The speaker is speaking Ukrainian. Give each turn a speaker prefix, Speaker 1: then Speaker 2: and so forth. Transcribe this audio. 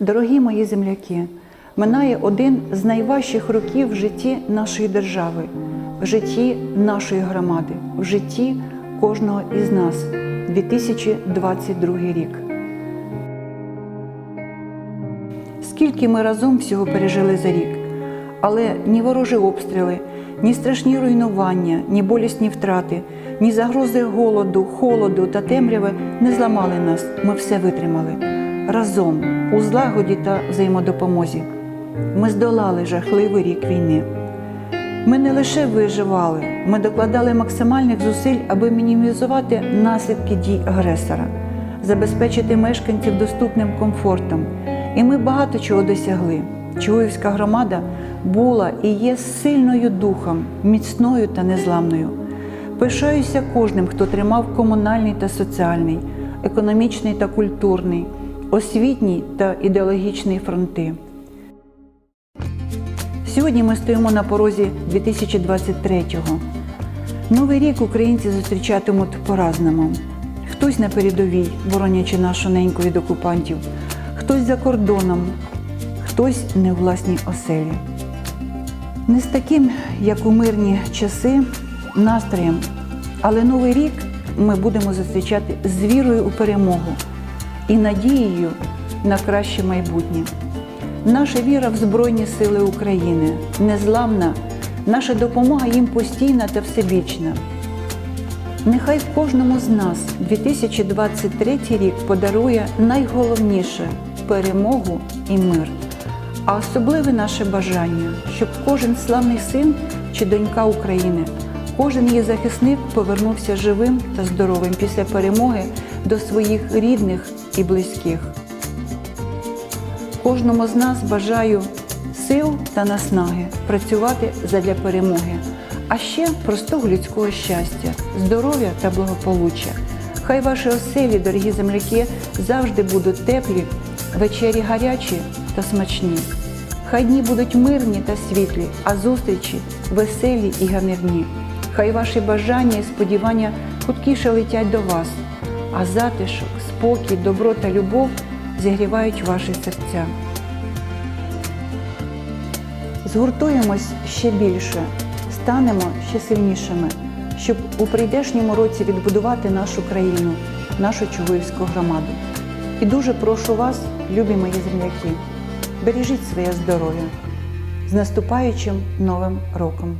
Speaker 1: Дорогі мої земляки, минає один з найважчих років в житті нашої держави, в житті нашої громади, в житті кожного із нас 2022 рік. Скільки ми разом всього пережили за рік, але ні ворожі обстріли, ні страшні руйнування, ні болісні втрати, ні загрози голоду, холоду та темряви не зламали нас. Ми все витримали разом у злагоді та взаємодопомозі. Ми здолали жахливий рік війни. Ми не лише виживали, ми докладали максимальних зусиль, аби мінімізувати наслідки дій агресора, забезпечити мешканців доступним комфортом. І ми багато чого досягли. Чугуївська громада була і є сильною духом, міцною та незламною. Пишаюся кожним, хто тримав комунальний та соціальний, економічний та культурний, освітній та ідеологічний фронти. Сьогодні ми стоїмо на порозі 2023-го. Новий рік українці зустрічатимуть по-разному. Хтось на передовій, боронячи нашу неньку від окупантів, хтось за кордоном, хтось не у власній оселі. Не з таким, як у мирні часи, настроєм, але новий рік ми будемо зустрічати з вірою у перемогу і надією на краще майбутнє. Наша віра в Збройні Сили України незламна, наша допомога їм постійна та всебічна. Нехай кожному з нас 2023 рік подарує найголовніше перемогу і мир, а особливе наше бажання, щоб кожен славний син чи донька України, кожен її захисник повернувся живим та здоровим після перемоги до своїх рідних і близьких. Кожному з нас бажаю сил та наснаги працювати задля перемоги, а ще простого людського щастя, здоров'я та благополуччя. Хай ваші оселі, дорогі земляки, завжди будуть теплі, вечері гарячі та смачні. Хай дні будуть мирні та світлі, а зустрічі веселі і гамірні. Хай ваші бажання і сподівання хуткіше летять до вас, а затишок, спокій, добро та любов зігрівають ваші серця. Згуртуємось ще більше, станемо ще сильнішими, щоб у прийдешньому році відбудувати нашу країну, нашу Чугуївську громаду. І дуже прошу вас, любі мої земляки, бережіть своє здоров'я з наступаючим новим роком.